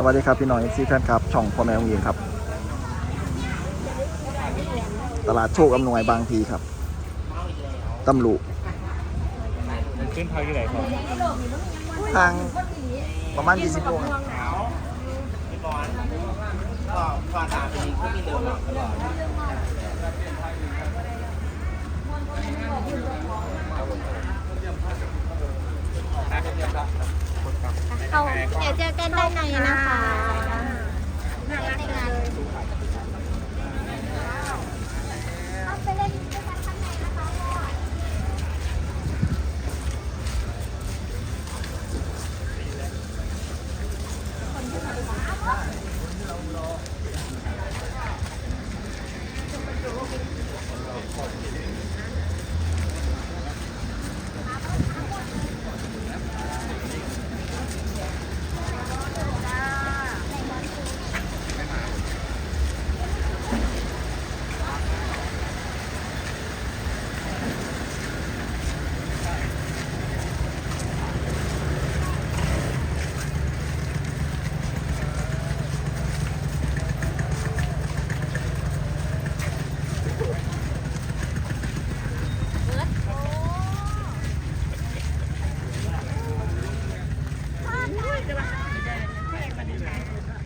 สวัสดีครับพี่น้องเอฟซีแฟนครับ ช่องพ่อแม่องยิงครับ ตลาดโชคอำนวยบางพีครับตำลุขึ้นทางที่ไหนครับทางประมาณ 20โลครับ เอาเดี๋ยวเจอกันด้านในนะคะในงานเอาไปเล่นด้วยกันข้างในนะคะพ่อ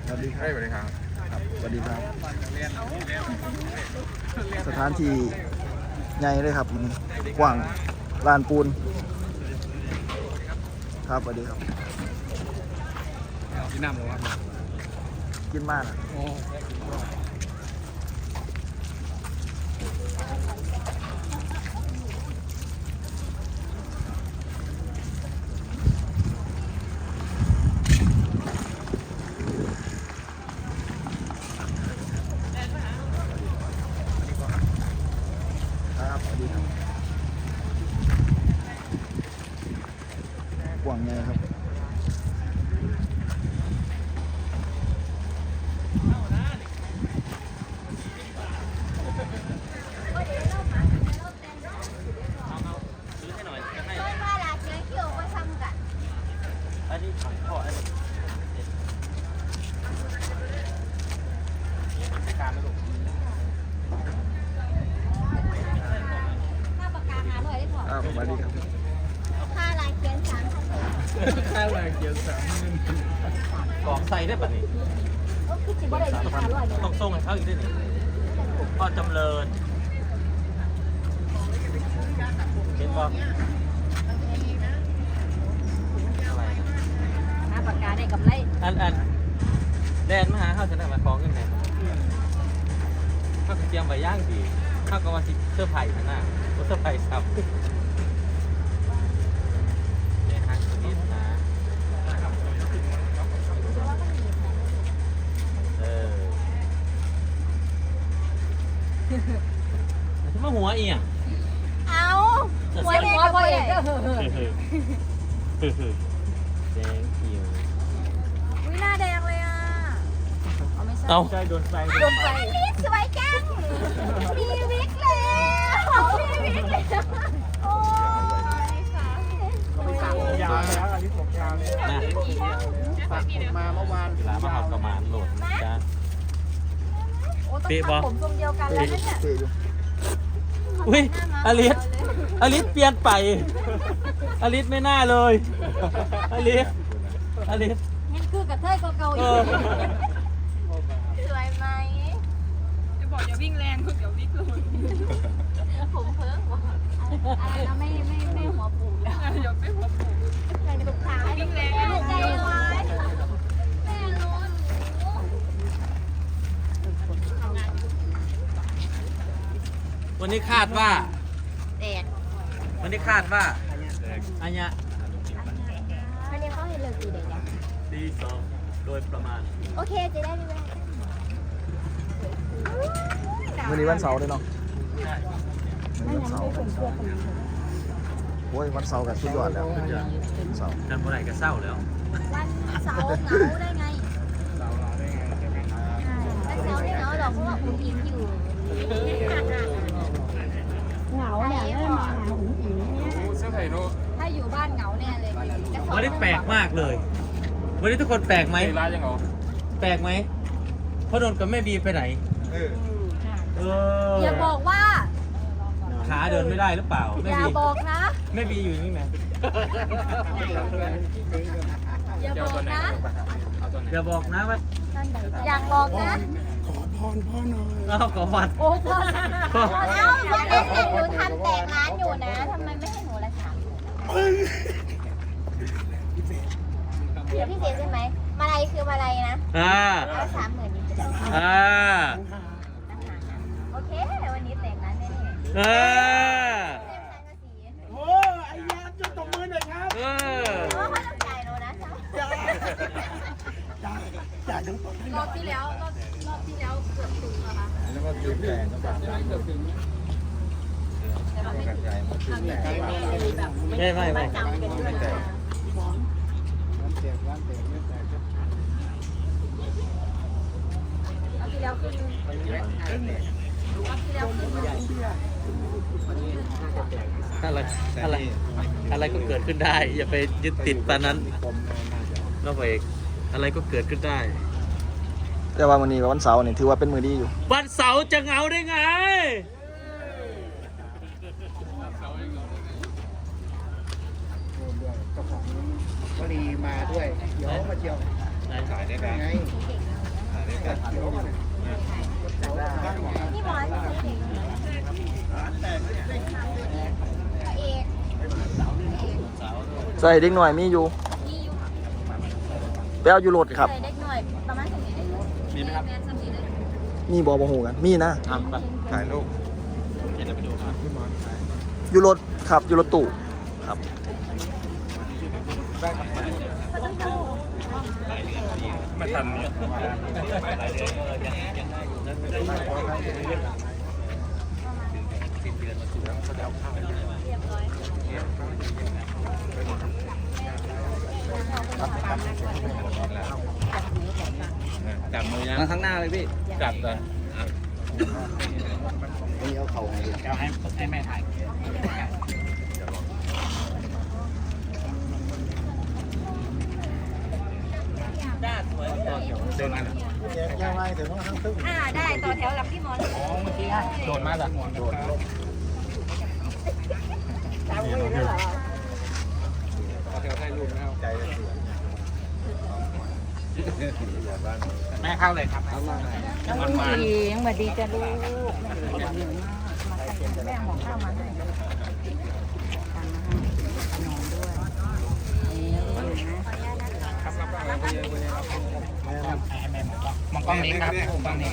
สวัสดีครับ สวัสดีครับ ครับสวัสดีครับ สถานที่ใหญ่เลยครับมันกว้างลานปูน ครับสวัสดีครับ กินน้ำเลยครับกินมากนะ โอ้ ครับสวัสดีครับกว้างใหญ่ครับ ช่วยว่าลาเชื้อเขียวมาทำกัน อันนี้ของพ่ออันนี้การไม่รู้ ค่าปากกาหาหน่อยได้พอ ครับสวัสดีครับ ค่าลายเขียนสามพัน ค่าแรงเกียร์สามกรอกใส่ได้ปะนี่ก็คือจิบว่าได้ที่หาร้อยเลยต้องส่งให้เขาอีกด้วยนี่พ่อจำเริญเห็นป่ะอะไรค่าปากกาได้กำไรอันอันแดนมาหาเขาจะได้มาคล้องกันไหนเขาก็เตรียมใบย่างดีเขาก็ว่าสิเสื้อร์ไผ่ข้างหน้าเสื้อร์ไผ่ซับ ทำไมหัวเอียงเอาหัวเด็กหัวเด็กแดงเขียววิหน้าแดงเลยอะ เอาไม่ใช่เอาใช่โดนไฟโดนไฟวิกสวยจังมีวิกแล้วมีวิกแล้วโอ้ยค่ะยาวแล้วอันนี้ผมยาวเลยนะตัดผมมาเมื่อวานเวลามาหอบกระมานโหลดจ้าโอ้ต้องทำผมทรงเดียวกันแล้วเนี่ยเตะ อยู่อุ้ยอลิสอลิสเปลี่ยนไปอลิสไม่น่าเลยอลิสอลิสเห็นคือกับเทยเก่าๆเออีอกสวยไหมจะบอกอย่าวิ่งแรงเดี๋ยววิ่งเลยผมเพิ่งว่ะอะไรนะไม่ไม่ไม่หัวปูดแล้วอย่าไปหัวปูใจในลูกค้า วิ่งแรงนะลูก ใจร้ายแม่รู้ วั นนี้คาดว่าแตกวันนี้คาดว่าอันเนี้ยอันนี้เขาให้เลิกกี่เด็กอะตีสองโดยประมาณ โอเคจะได้ดูแลวันนี้วันเสาร์เลยเนาะใช่วันนี้วันเสาร์โอ้ยวันเสาร์กับสุดยอดแล้ววันเสาร์กันเมื่อไหร่ก็เศร้าแล้ว วันเสาร์เหงาได้ไงเราเราได้ไงใช่ไหมครับวันเสาร์ไม่เหงาหรอกเพราะว่าอุ้งอิงอยู่ เหงาเนี่ยไม่มาหาอุ้งอิงเสื้อไผ่โน่ถ้าอยู่บ้านเหงาแน่เลยวันนี้แปลกมากเลย วันนี้ทุกคนแปลกไหม ร้านยังเหรอแปลกไหมพ่อโดนกับแม่บีไปไหน เออเอออย่าบอกว่า ขาเดินไม่ได้หรือเปล่า อแม่ย่าบีบอกนะ แม่บีอยู่นี่ไหมอย่าบอกนะอย่าบอกนะว่า อยากบอกนะ เราขอวัดโอ้พ่อแล้ววันนั้นเนี่ยหนูทำแตกร้านอยู่นะ ทำไมไม่ให้หนูละสามเดี๋ยวพี่เสียใช่ไหม มาลัยคือมาลัยนะอ่าแล้วสามหมื่นนี้จะได้อ่า โอเค วันนี้แตกร้านแน่ๆ เออ เต็มสังกะสี โอ้ไอ้ยาจุดตบมือหน่อยครับ เออ เพราะว่าเขาต้องจ่ายหนูนะรอบที่แล้วรอบรอบที่แล้วเกือบถึงอะค่ะ แล้วก็ซื้อแพงก็แบบนั้นก็คือ แต่ว่า ไม่ถึงทำอย่างไรแม่เลยแบบไม่ไม่ไม่จำเป็นด้วยนะร้านเตียงร้านเตียงไม่แตกรอบที่แล้วขึ้นรอบที่แล้วขึ้นมาอะไรอะไรอะไรก็เกิดขึ้นได้ อย่าไปยึดติดตอนนั้นนอกเอกอะไรก็เกิดขึ้นได้ แต่ว่าวันนี้วันเสาร์นี่ถือว่าเป็นมือดีอยู่ วันเสาร์จะเหงาได้ไง เจ้าของ วลีมาด้วย เดี๋ยวมาเที่ยวขายได้ไงขายได้ไงเดี๋ยวมาพี่หมอนสีเด็กพระเอกใส่เด็กหน่อยมีอยู่นี่อยู่ไปเอาอยู่รถครับ ใส่เด็กหน่อยประมาณสมัยได้มีไหมครับแมนสมัยได้มีบอบอหูกัน มีนะอะไปถ่ายรูปเดี๋ยวจะไปดูครับพี่หมอนขายอยู่รถครับอยู่รถตู้ครับ ไม่ทันเนี่ยจับมือยังมาข้างหน้าเลยพี่จับเลยนี่เอาเข่าไงเอาให้ให้แม่ถ่าย เดินมาแย่ไว้ถึงว่าทั้งตึ้งอ่าได้ต่อแถวหลังพี่หมอนอ๋อเมื่อกี้โดนมาละโดนสามมือแล้วเหรอเอาเทวถ่ายรูปแล้วใจจะเสียแม่เข้าเลยครับเข้ามามันมาหญิงสวัสดีจ้าลูกแม่ของข้าวมาให้ กล้องนี้ครับมองกล้องนี้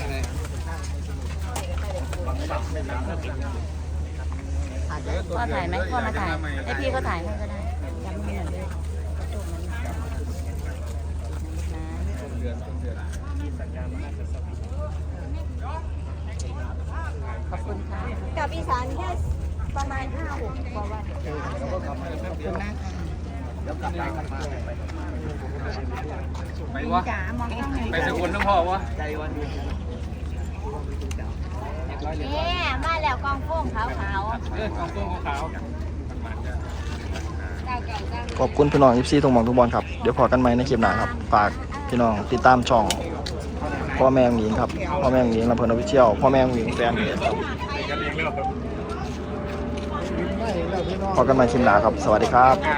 พ่อถ่ายไหมพ่อมาถ่ายให้พี่ก็ถ่ายให้ก็ได้จำไม่เหมือนเลยจบนั้นเดือนต้นเดือนขอบคุณค่ะกับอีสานแค่ประมาณห้าหกกว่าวันไปวะจ๋ามอง กล้องไปสกุลต้องพอวะนี่มาแล้วกองโป้งขาวขาวเออกองต้นขาวขอบคุณพี่น้องยิปซีทุกหมองทุกบอลครับ เดี๋ยวพอกันใหม่ในคลิปหน้าครับ ฝากพี่น้องติดตามช่องพ่อแม่หญิงครับพ่อแม่หญิงลำเพลินออฟฟิเชียลพ่อแม่หญิงแฟนเพจครับพอกันใหม่คลิปหน้าครับ สวัสดีครับอ่า